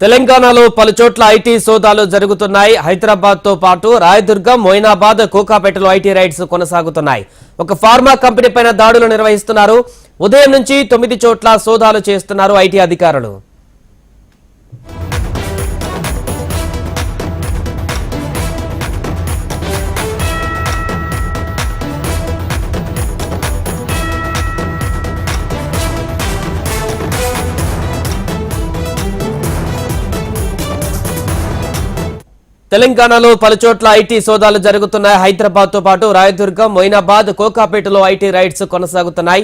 తెలంగాణలో పలు చోట్ల ఐటీ సోదాలు జరుగుతున్నాయి. హైదరాబాద్తో పాటు రాయదుర్గం మొయినాబాద్ కోకాపేటలో ఐటీ రైడ్స్ కొనసాగుతున్నాయి. ఒక ఫార్మా కంపెనీ పైన దాడులు నిర్వహిస్తున్నారు. ఉదయం నుంచి తొమ్మిది చోట్ల సోదాలు చేస్తున్నారు ఐటీ అధికారులు. తెలంగాణలో పలు చోట్ల ఐటీ సోదాలు జరుగుతున్నాయి. హైదరాబాద్తో పాటు రాయదుర్గం మొయినాబాద్ కోకాపేటలో ఐటీ రైడ్స్ కొనసాగుతున్నాయి.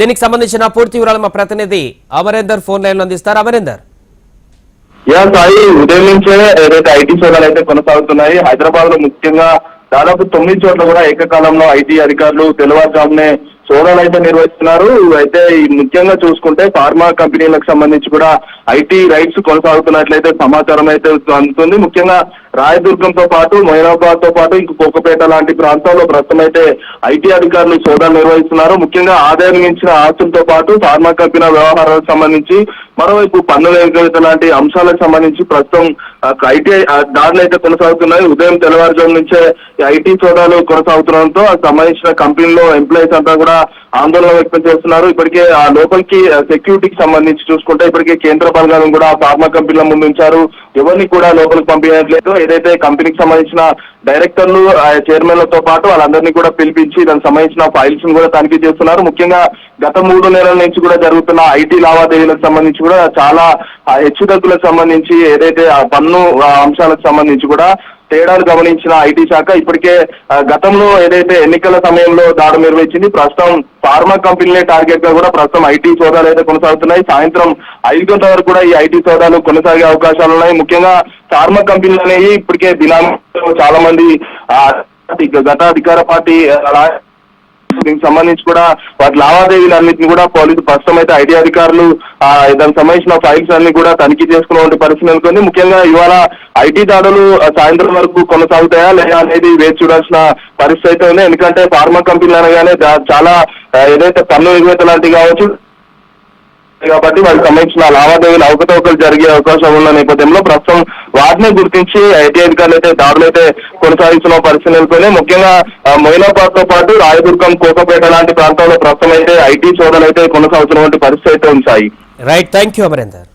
దీనికి సంబంధించిన పూర్తి వివరాలు మా ప్రతినిధి అమరేందర్ ఫోన్ లైన్లో అందిస్తారు. అమరేందర్. సాయి ఉదయం నుంచే ఏదైతే ఐటీ సోదాలు అయితే కొనసాగుతున్నాయి హైదరాబాద్లో ముఖ్యంగా దాదాపు తొమ్మిది చోట్ల కూడా ఏకకాలంలో ఐటీ అధికారులు తెల్లవారుజామునే సోదాలు అయితే నిర్వహిస్తున్నారు. అయితే ముఖ్యంగా చూసుకుంటే ఫార్మా కంపెనీలకు సంబంధించి కూడా ఐటీ రైట్స్ కొనసాగుతున్నట్లయితే సమాచారం అయితే అందుతుంది. ముఖ్యంగా రాయదుర్గంతో పాటు మొయినాబాద్తో పాటు ఇంక కోకపేట లాంటి ప్రాంతాల్లో ప్రస్తుతం అయితే ఐటీ అధికారులు సోదాలు నిర్వహిస్తున్నారు. ముఖ్యంగా ఆదాయం మించిన ఆస్తులతో పాటు ఫార్మా కంపెనీ వ్యవహారాలకు సంబంధించి మరోవైపు పన్నుల ఎగవేత లాంటి అంశాలకు సంబంధించి ప్రస్తుతం ఐటీ దాడులు అయితే కొనసాగుతున్నాయి. ఉదయం తెల్లవారుజాము నుంచే ఈ ఐటీ సోదాలు కొనసాగుతుండడంతో సంబంధించిన కంపెనీలో ఎంప్లాయీస్ అంతా కూడా ఆందోళన వ్యక్తం చేస్తున్నారు. ఇప్పటికే ఆ లోపలికి సెక్యూరిటీకి సంబంధించి చూసుకుంటే ఇప్పటికే కేంద్ర బలగాలను కూడా ఫార్మా కంపెనీల ముందు ఉంచారు. ఎవరిని కూడా లోపలికి పంపించట్లేదు. ఏదైతే కంపెనీకి సంబంధించిన డైరెక్టర్లు చైర్మన్లతో పాటు వాళ్ళందరినీ కూడా పిలిపించి దానికి సంబంధించిన ఫైల్స్ కూడా తనిఖీ చేస్తున్నారు. ముఖ్యంగా గత మూడు నెలల నుంచి కూడా జరుగుతున్న ఐటీ లావాదేవీలకు సంబంధించి కూడా చాలా హెచ్చుతగ్గులకు సంబంధించి ఏదైతే పన్ను అంశాలకు సంబంధించి కూడా తేడాలు గమనించిన ఐటీ శాఖ ఇప్పటికే గతంలో ఏదైతే ఎన్నికల సమయంలో దాడి నిర్వహించింది ప్రస్తుతం ఫార్మా కంపెనీలే టార్గెట్గా కూడా ప్రస్తుతం ఐటీ సోదాలు అయితే కొనసాగుతున్నాయి. సాయంత్రం ఐదు గంటల వరకు కూడా ఈ ఐటీ సోదాలు కొనసాగే అవకాశాలు ఉన్నాయి. ముఖ్యంగా ఫార్మా కంపెనీలు అనేవి ఇప్పటికే దినాంలో చాలా మంది గత అధికార పార్టీ దీనికి సంబంధించి కూడా వాటి లావాదేవీలు అన్నింటిని కూడా పోలీసు ప్రస్తుతం అయితే ఐటీ అధికారులు దానికి సంబంధించిన ఫైల్స్ అన్ని కూడా తనిఖీ చేసుకునే పరిస్థితి నెలకొంది. ముఖ్యంగా ఇవాళ ఐటీ దాడులు సాయంత్రం వరకు కొనసాగుతాయా లేదా అనేది వేచి చూడాల్సిన పరిస్థితి అయితే ఉంది. ఎందుకంటే ఫార్మా కంపెనీలు అనగానే చాలా ఏదైతే పన్ను ఎగువేత లాంటివి కావచ్చు కాబట్టి వాటికి సంబంధించిన లావాదేవీలు అవకతవకలు జరిగే అవకాశం ఉన్న నేపథ్యంలో ప్రస్తుతం వాటిని గుర్తించి ఐటీ అధికారులు అయితే దాడులు అయితే కొనసాగిస్తున్న పరిస్థితి నెలకొని ముఖ్యంగా మొయినాబాద్తో పాటు రాయదుర్గం కోకపేట లాంటి ప్రాంతాల్లో ప్రస్తుతం అయితే ఐటీ సోదాలు అయితే కొనసాగుతున్నటువంటి పరిస్థితి అయితే ఉంది Sai right thank you Amarender